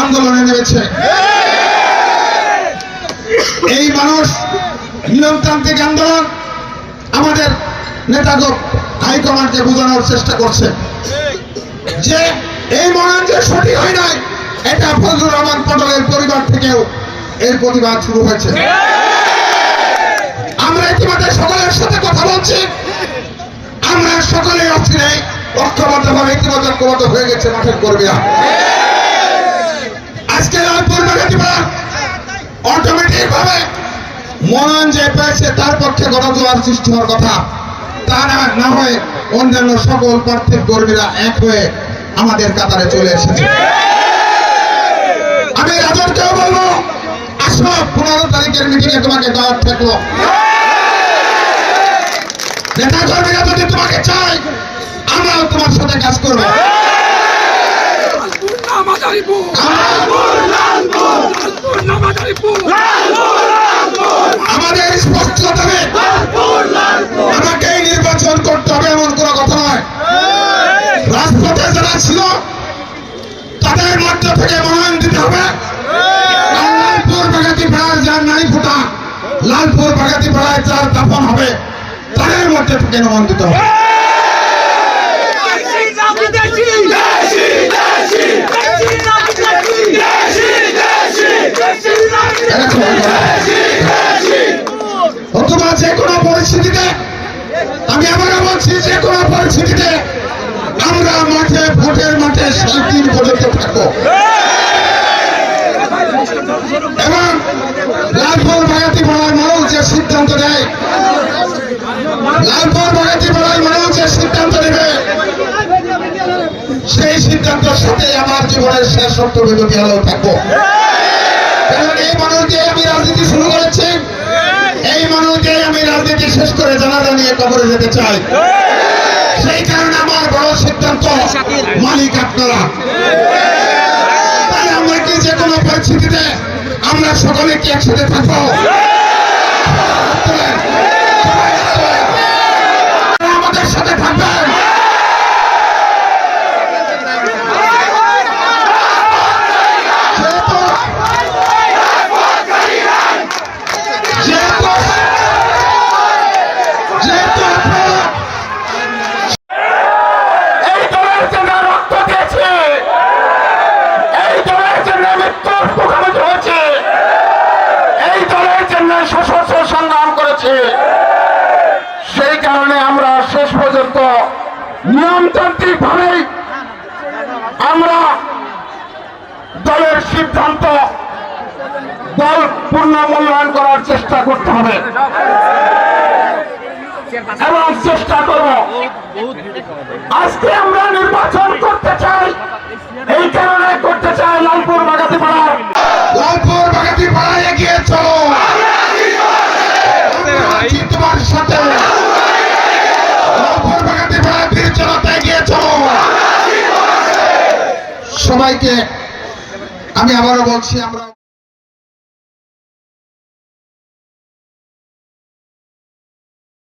আন্দোলনে নেমেছে। এই মানুষ নিয়মতান্ত্রিক আন্দোলন আমাদের নেতাগণ হাইকমান্ডকে বোঝানোর চেষ্টা করছে। যে এই মনন যে সঠিক হয় নাই, এটা ফজলুর রহমান পটলের পরিবার থেকেও এর প্রতিবাদ শুরু হয়েছে। আমরা ইতিমধ্যে সকলের সাথে কথা বলছি। আমরা সকলে অস্থিরে ঐক্যবদ্ধ ভাবে ইতিমধ্যে ঐক্যবদ্ধ হয়ে গেছে মাঠের কর্মীরা। আজকে লালপুর বাগাতিপাড়া অটোমেটিক ভাবে মনন যে পেয়েছে, তার পক্ষে গণজোয়ার সৃষ্টি হওয়ার কথা। তা না হয়ে অন্যান্য সকল প্রার্থীর কর্মীরা এক হয়ে আমাদের কাতারে চলে এসেছে। আমি রাজনকেও বলব, আসো, পনেরো তারিখের মিটিং এ তোমাকে দাওয়াত থাকল। নেতা কর্মীরা যদি তোমাকে চাই আমাদের স্পষ্ট হবে আমাকেই নির্বাচন করতে হবে এমন কোনো কথা নয়। রাজপথে যারা ছিল তাদের মধ্যে থেকে মনোনয়ন দিতে হবে। লালপুর বাগাতি পাড়ায় যার নাই ফুটা লালপুর বাগাতি পাড়ায় যার দাফন হবে তাদের মধ্যে থেকে মনোনয়ন দিতে হবে এটা সবাই বলে। অথবা যে কোনো পরিস্থিতিতে আমি আবারও বলছি যে কোনো পরিস্থিতিতে আমরা মাঠে, ভোটের মাঠে সেই দিন থাকব। এবং লালপুর বাগাতি পাড়ার মানুষ যে সিদ্ধান্ত নেয় লালপুর বাগাতি পাড়ার মানুষ যে সিদ্ধান্ত নেবে, সেই সিদ্ধান্তের সাথে আমার জীবনের শেষ সত্য বিরতি হলেও থাকব। এই মানুষ দিয়ে আমি রাজনীতি শুরু করেছি। এই মানুষ দিয়ে আমি রাজনীতি শেষ করে জানাজা নিয়ে কবরে যেতে চাই। সেই কারণে আমার বড় সিদ্ধান্ত, মালিক আপনারা। তাই আমরা কি যে কোনো পরিস্থিতিতে আমরা সকলে কি একসাথে থাকব তোলেন। সবাই তোলেন। আপনারা আমাদের সাথে থাকবেন যেহেতু যেহেতু যেহেতু আপনারা এই দলের জন্য রক্ত দিয়েছে এই দলের জন্য মৃত্যুর মুখোমুখি হয়েছে এই দলের জন্য সশস্ত্র সংগ্রাম করেছে। সেই কারণে আমরা শেষ পর্যন্ত নিয়মতান্ত্রিক ভাবেই আমরা দলের সিদ্ধান্ত, দল পূর্ণ মূল্যায়ন করার চেষ্টা করতে হবে। এবং চেষ্টা করব। আজকে সবাইকে আমি আবারও বলছি আমরা